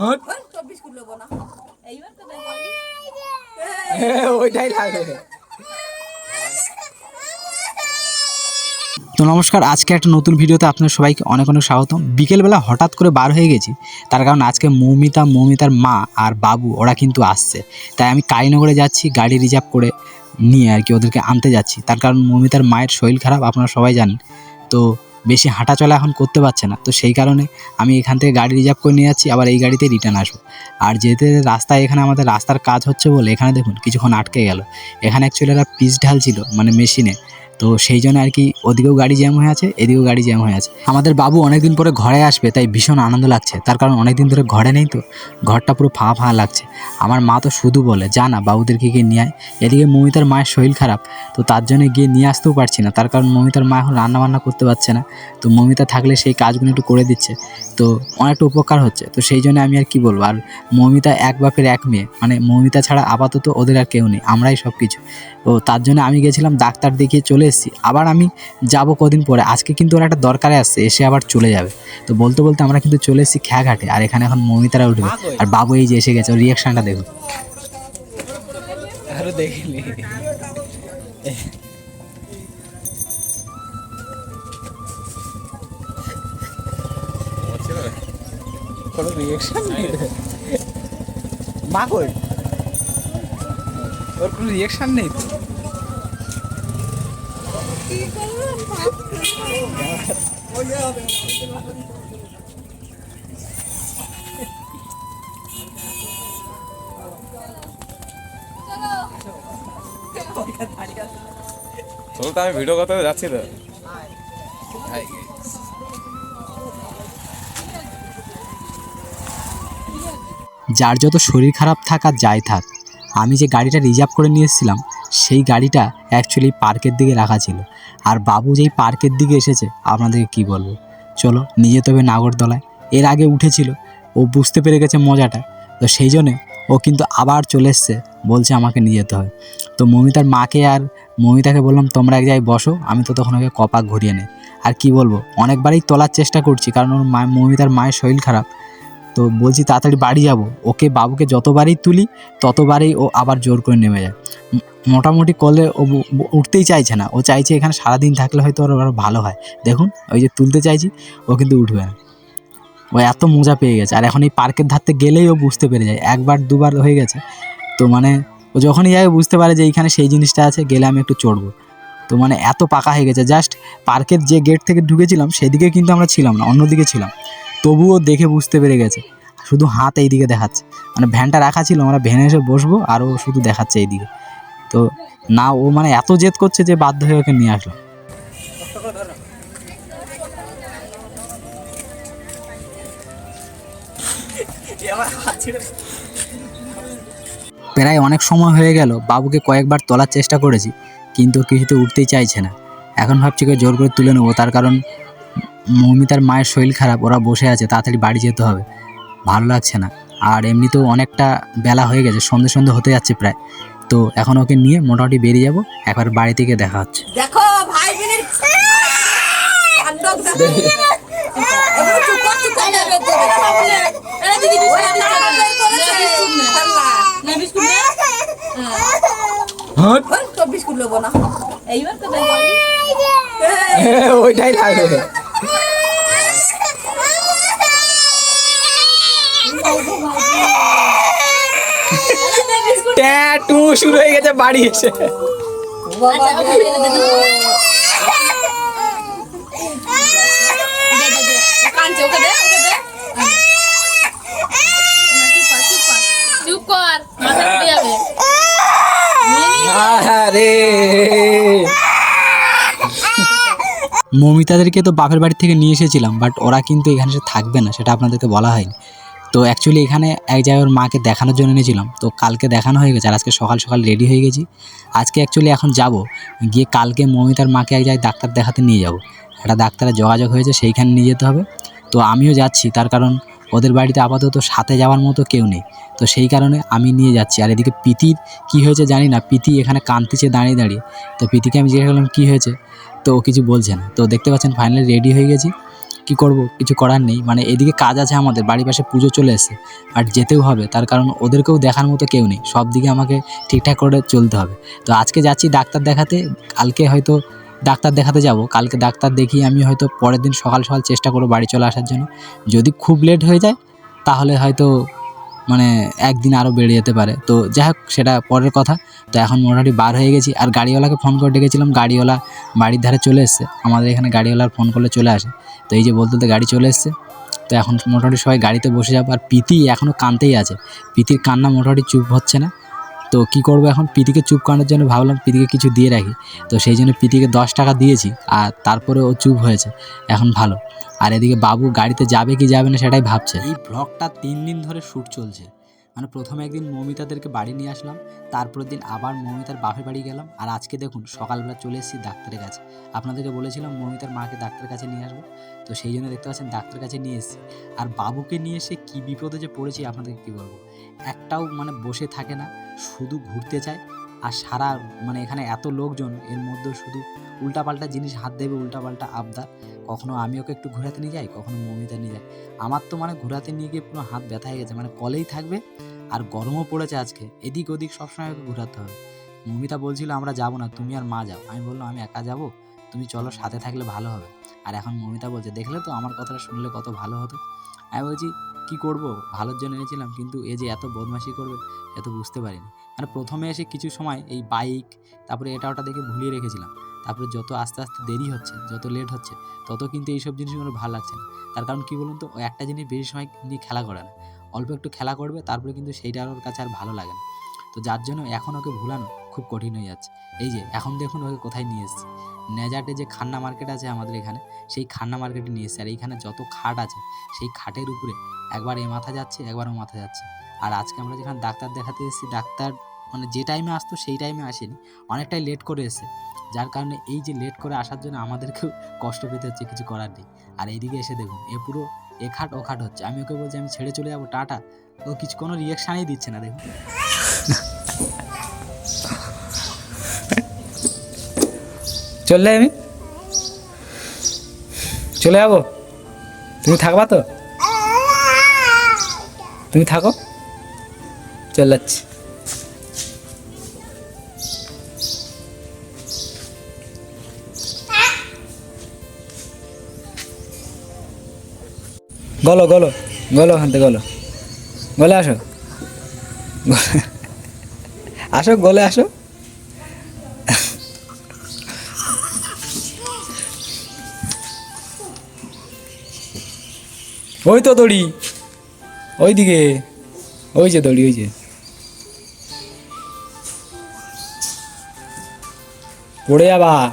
Hot. তো না। এইবার তো ওইটাই লাগে। তো নমস্কার আজকে একটা নতুন ভিডিওতে আপনার সবাইকে অনেক অনেক স্বাগতম। বিকেলবেলা হঠাৎ করে বার হয়ে গেছি তার কারণ আজকে মৌমিতা মৌমিতার মা আর বাবু ওরা কিন্তু আসছে। তাই আমি কালীনগরে যাচ্ছি গাড়ি রিজার্ভ করে নিয়ে আর কি ওদেরকে আনতে যাচ্ছি। তার কারণ মৌমিতার মায়ের শরীর খারাপ আপনারা সবাই জানেন। তো বেশি হাঁটা চলা এখন করতে পারছে না। তো সেই কারণে আমি এখান থেকে গাড়ি রিজার্ভ করে নিয়ে যাচ্ছি, আবার এই গাড়িতে রিটার্ন আসব। আর যেতে রাস্তায় এখানে আমাদের রাস্তার কাজ হচ্ছে বলে, এখানে দেখুন কিছুক্ষণ আটকে গেল। এখানে অ্যাকচুয়ালি একটা পিস ঢালছিল মানে মেশিনে তো সেই জন্য আর কি ওদিকেও গাড়ি জ্যাম হয়ে আছে, এদিকেও গাড়ি জ্যাম হয়ে আছে। আমাদের বাবু অনেকদিন পরে ঘরে আসবে, তাই ভীষণ আনন্দ লাগছে। তার কারণ অনেকদিন ধরে ঘরে নেই তো, ঘরটা পুরো ফাঁ ফাঁ লাগছে। আমার মা তো শুধু বলে, যা না, বাবুদেরকে গিয়ে নিয়ে আয়। এদিকে মমিতার মায়ের শরীর খারাপ, তো তার জন্য গিয়ে নিয়ে আসতেও পারছি না। তার কারণ মমিতার মা এখন রান্না বান্না করতে পারছে না। তো মমিতা থাকলে সেই কাজগুলো একটু করে দিচ্ছে। তো অনেকটা উপকার হচ্ছে। তো সেই জন্য আমি আর কি বলব, আর মমিতা এক বাপের এক মেয়ে। মানে মমিতা ছাড়া আপাতত ওদের আর কেউ নেই, আমরাই সব কিছু তো তার জন্য আমি গেছিলাম ডাক্তার দেখিয়ে চলে এসেছি। আবার আমি যাব কদিন পরে। আজকে কিন্তু ওরা একটা দরকারে আসছে, এসে আবার চলে যাবে। তো বলতে বলতে আমরা কিন্তু চলে এসেছি খেয়াঘাটে। আর এখানে এখন মমিতারা উঠবে। আর বাবু এই যে এসে গেছে, ওর রিয়াকশনটা দেখুন। আরও দেখিনি। কোনো রিয়েকশন নেই? মা কই ওর কোনো রিয়েকশন নেই তো? তো আমি ভিডিও করতে যাচ্ছি তো। যার যত শরীর খারাপ থাকা যাই থাক, আমি যে গাড়িটা রিজার্ভ করে নিয়ে এসেছিলাম, সেই গাড়িটা অ্যাকচুয়ালি পার্কের দিকে রাখা ছিল। আর বাবু যেই পার্কের দিকে এসেছে, আপনাদেরকে কি বলব? চলো, নিয়ে তবে নাগরদোলায়। এর আগে উঠেছিল, ও বুঝতে পেরে গেছে মজাটা। তো সেই জন্যে ও কিন্তু আবার চলে এসছে, বলছে আমাকে নিয়ে যেতে হয়। তো মমিতার মাকে আর মমিতাকে বললাম, তোমরা এক জায়গায় বসো, আমি তো তখন ওকে কপাক ঘুরিয়ে নেই। আর কি বলব, অনেকবারই তোলার চেষ্টা করছি, কারণ ওর মা মমিতার মায়ের শরীর খারাপ। তো বলছি, তাড়াতাড়ি বাড়ি যাব, ওকে, বাবুকে যতবারই তুলি, ততবারই ও আবার জোর করে নেমে যায়। মোটামুটি করলে ও উঠতেই চাইছে না। ও চাইছে এখানে সারাদিন থাকলে হয়তো ওর আরও ভালো হয়। দেখুন, ওই যে তুলতে চাইছি, ও কিন্তু উঠবে না। ও এত মজা পেয়ে গেছে। আর এখন এই পার্কের ধারতে গেলেই ও বুঝতে পেরে যায়। একবার দুবার হয়ে গেছে। তো মানে ও যখনই যাবে বুঝতে পারে যে এইখানে সেই জিনিসটা আছে, গেলে আমি একটু চড়বো। তো মানে এত পাকা হয়ে গেছে জাস্ট পার্কের যে গেট থেকে ঢুকেছিলাম, সেদিকে কিন্তু আমরা ছিলাম না, অন্যদিকে ছিলাম। তবুও দেখে বুঝতে পেরে গেছে, শুধু হাত এই দিকে দেখাচ্ছে। মানে ভ্যানটা রাখা ছিল, আমরা ভ্যানে এসে বসবো, আর ও শুধু দেখাচ্ছে এইদিকে। তো না, ও মানে এত জেদ করছে যে বাধ্য হয়ে ওকে নিয়ে আসলো প্রায় অনেক সময় হয়ে গেল বাবুকে কয়েকবার তোলার চেষ্টা করেছি কিন্তু কিছুতে উঠতেই চাইছে না। এখন ভাবছি ওকে জোর করে তুলে নেব তার কারণ মৌমিতার মায়ের শরীর খারাপ ওরা বসে আছে তাড়াতাড়ি বাড়ি যেতে হবে। ভালো লাগছে না আর এমনিতেও অনেকটা বেলা হয়ে গেছে সন্ধে সন্ধে হতে যাচ্ছে প্রায়। তো এখন ওকে নিয়ে মোটামুটি বেরিয়ে যাব একবার বাড়ি থেকে দেখা হচ্ছে। দেখো ভাই বোনের কাণ্ড দেখো এবার চুপ কর, চুপ কর, বের করে দে। এরা দিদি বিস্কুট দিচ্ছে না, বের করেছে। আল্লাহ। নে বিস্কুট নে। ওই, তো না। এইবার তো ওইটাই লাগে ট্যাটু শুরু হয়ে গেছে বাড়ি এসে। চুপ কর, মাথা যাবে। নি। মমিতাদেরকে তো বাপের বাড়ি থেকে নিয়ে এসেছিলাম বাট ওরা কিন্তু এখানে সে থাকবে না, সেটা আপনাদেরকে বলা হয়নি। তো অ্যাকচুয়ালি এখানে এক জায়গায় ওর মাকে দেখানোর জন্য এনেছিলাম, তো কালকে দেখানো হয়ে গেছে, আর আজকে সকাল সকাল রেডি হয়ে গেছি। আজকে অ্যাকচুয়ালি এখন যাব, গিয়ে কালকে মমিতার মাকে এক জায়গায় ডাক্তার দেখাতে নিয়ে যাব। একটা ডাক্তারের যোগাযোগ হয়েছে, সেইখানে নিয়ে যেতে হবে। তো আমিও যাচ্ছি, তার কারণ ওদের বাড়িতে আপাতত সাথে যাওয়ার মতো কেউ নেই। তো সেই কারণে আমি নিয়ে যাচ্ছি। আর এদিকে পিতির কী হয়েছে জানি না। পিতি এখানে কাঁদতেছে দাঁড়িয়ে দাঁড়িয়ে। তো পিতিকে আমি জিজ্ঞাসা করলাম, কী হয়েছে? তো ও কিছু বলছে না। তো দেখতে পাচ্ছেন ফাইনালি রেডি হয়ে গেছি। কি করব? কিছু করার নেই। মানে এদিকে কাজ আছে আমাদের। বাড়ির পাশে পুজো চলে এসেছে। আর যেতেও হবে। তার কারণ ওদেরকেও দেখার মতো কেউ নেই। সব দিকে আমাকে ঠিকঠাক করে চলতে হবে। তো আজকে যাচ্ছি ডাক্তার দেখাতে। কালকে হয়তো ডাক্তার দেখাতে যাব। কালকে ডাক্তার দেখিয়ে আমি হয়তো পরের দিন সকাল সকাল চেষ্টা করব বাড়ি চলে আসার জন্য। যদি খুব লেট হয়ে যায়, তাহলে হয়তো মানে একদিন আরও বেড়ে যেতে পারে। তো যাই হোক, সেটা পরের কথা। তো এখন মোটামুটি বার হয়ে গেছি। আর গাড়িওয়ালাকে ফোন করে ডেকেছিলাম। গাড়িওয়ালা বাড়ির ধারে চলে এসছে। আমাদের এখানে গাড়িওয়ালার ফোন করলে চলে আসে। তো এই যে বলতে বলতে গাড়ি চলে এসছে। তো এখন মোটামুটি সবাই গাড়িতে বসে যাব। আর প্রীতি এখনও কানতেই আছে। প্রীতির কান্না মোটামুটি চুপ হচ্ছে না। তো কি করব এখন? প্রীতিকে চুপ করানোর জন্য ভাবলাম প্রীতিকে কিছু দিয়ে রাখি। তো সেই জন্য প্রীতিকে দশ টাকা দিয়েছি আর তারপরে ও চুপ হয়েছে। এখন ভালো। আর এদিকে বাবু গাড়িতে যাবে কি যাবে না সেটাই ভাবছে। এই ব্লগটা তিন দিন ধরে শ্যুট চলছে। মানে প্রথমে একদিন মৌমিতাদেরকে বাড়ি নিয়ে আসলাম, তারপরের দিন আবার মৌমিতার বাপের বাড়ি গেলাম। আর আজকে দেখুন, সকালবেলা চলে এসেছি ডাক্তারের কাছে। আপনাদেরকে বলেছিলাম মৌমিতার মাকে ডাক্তারের কাছে নিয়ে আসব। তো সেই জন্য দেখতে পাচ্ছেন ডাক্তারের কাছে নিয়ে এসেছি। আর বাবুকে নিয়ে এসে কী বিপদে যে পড়েছি আপনাদেরকে কী বলব? একটাও মানে বসে থাকে না, শুধু ঘুরতে চায়। আর সারা মানে এখানে এত লোকজন, এর মধ্যে শুধু উল্টাপাল্টা জিনিস হাত দেবে, উল্টাপাল্টা আবদার। কখনো আমি ওকে একটু ঘোরাতে নিয়ে যাই, কখনো মমিতা নিয়ে যাই আমার তো মানে ঘোরাতে নিয়ে গিয়ে পুরো হাত ব্যথা হয়ে গেছে। মানে কলেই থাকবে আর গরমও পড়েছে আজকে। এদিক ওদিক সবসময় ঘোরাতে হবে মমিতা বলছিল, আমরা যাব না, তুমি আর মা যাও। আমি বললাম, আমি একা যাব? তুমি চলো, সাথে থাকলে ভালো হবে। আর এখন মমিতা বলছে, দেখলে তো আমার কথাটা শুনলে কত ভালো হতো? আমি বলছি, কি করব? ভালোর জন্য এনেছিলাম, কিন্তু এ যে এত বদমাশি করবে এত বুঝতে পারিনি। মানে প্রথমে এসে কিছু সময় এই বাইক, তারপরে এটা ওটা দেখে ভুলিয়ে রেখেছিলাম। তারপরে যত আস্তে আস্তে দেরি হচ্ছে, যত লেট হচ্ছে, তত কিন্তু এইসব জিনিসগুলো ভালো লাগছে না। তার কারণ কী বলুন তো একটা জিনিস বেশি সময় নিয়ে খেলা করে না। অল্প একটু খেলা করবে, তারপরে কিন্তু সেইটা ওর কাছে আর ভালো লাগে না। তো যার জন্য এখন ওকে ভুলানো খুব কঠিন হয়ে যাচ্ছে। এই যে, এখন দেখুন ওকে কোথায় নিয়ে এসেছি। নেজাটে যে খান্না মার্কেট আছে আমাদের এখানে, সেই খান্না মার্কেটে নিয়ে এসেছে। আর এইখানে যত খাট আছে, সেই খাটের উপরে একবার এ মাথা যাচ্ছে, একবার ও মাথা যাচ্ছে। আর আজকে আমরা যেখানে ডাক্তার দেখাতে এসেছি, ডাক্তার মানে যে টাইমে আসতো, সেই টাইমে আসেনি। অনেকটাই লেট করে এসে যার কারণে এই যে লেট করে আসার জন্য আমাদেরকেও কষ্ট পেতে হচ্ছে, কিছু করার নেই। আর এইদিকে এসে দেখুন, এ পুরো এ ওখাট হচ্ছে। আমি ওকে বলছি, আমি ছেড়ে চলে যাব, টাটা। ও কিছু, কোনো রিয়াকশানই দিচ্ছে না, দেখুন। চললে আমি চলে যাব? তুমি থাকবা তো? তুমি থাকো। চলে যাচ্ছি। গলো গলো গলো ওখান গলো। গলে আসো। আসো, গলে আসো। ওই তো দড়ি। ওই দিকে ওই যে দড়ি, ওই যে। পড়ে যাবা।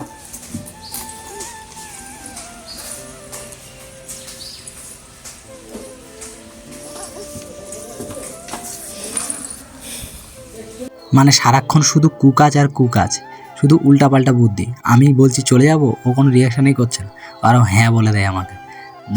মানে সারাক্ষণ শুধু কুকাজ আর কুকাজ, শুধু উল্টাপাল্টা বুদ্ধি। আমি বলছি চলে যাব, ও কোনো রিয়াকশানই করছে না। আর ও হ্যাঁ বলে দেয় আমাকে।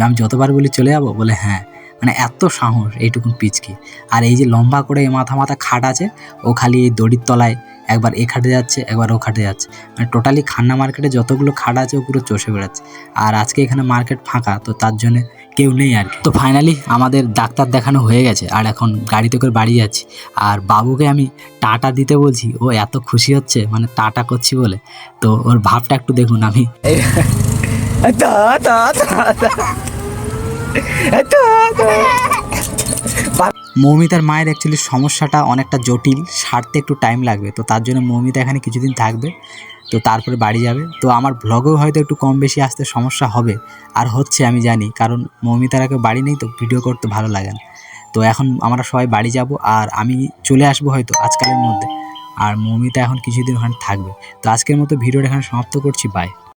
আমি যতবার বলি চলে যাব, বলে হ্যাঁ। মানে এত সাহস এইটুকুন পিচকি। আর এই যে লম্বা করে মাথা মাথা খাট আছে, ও খালি এই দড়ির তলায় একবার এ খাটে যাচ্ছে, একবার ও খাটে যাচ্ছে। মানে টোটালি খান্না মার্কেটে যতগুলো খাট আছে, ও পুরো চষে বেড়াচ্ছে। আর আজকে এখানে মার্কেট ফাঁকা, তো তার জন্য কেউ নেই আর তো ফাইনালি আমাদের ডাক্তার দেখানো হয়ে গেছে আর এখন গাড়িতে করে বাড়ি যাচ্ছি। আর বাবুকে আমি টাটা দিতে বলছি, ও এত খুশি হচ্ছে মানে টাটা করছি বলে। তো ওর ভাবটা একটু দেখুন আমি। মৌমিতার মায়ের অ্যাকচুয়ালি সমস্যাটা অনেকটা জটিল, সারতে একটু টাইম লাগবে। তো তার জন্য মৌমিতা এখানে কিছুদিন থাকবে। তো তারপরে বাড়ি যাবে। তো আমার ব্লগেও হয়তো একটু কম বেশি আসতে সমস্যা হবে। আর হচ্ছে আমি জানি, কারণ মৌমিতার আগে বাড়ি নেই তো ভিডিও করতে ভালো লাগে না। তো এখন আমরা সবাই বাড়ি যাব, আর আমি চলে আসব হয়তো আজকালের মধ্যে। আর মৌমিতা এখন কিছুদিন ওখানে থাকবে। তো আজকের মতো ভিডিওটা এখানে সমাপ্ত করছি বাই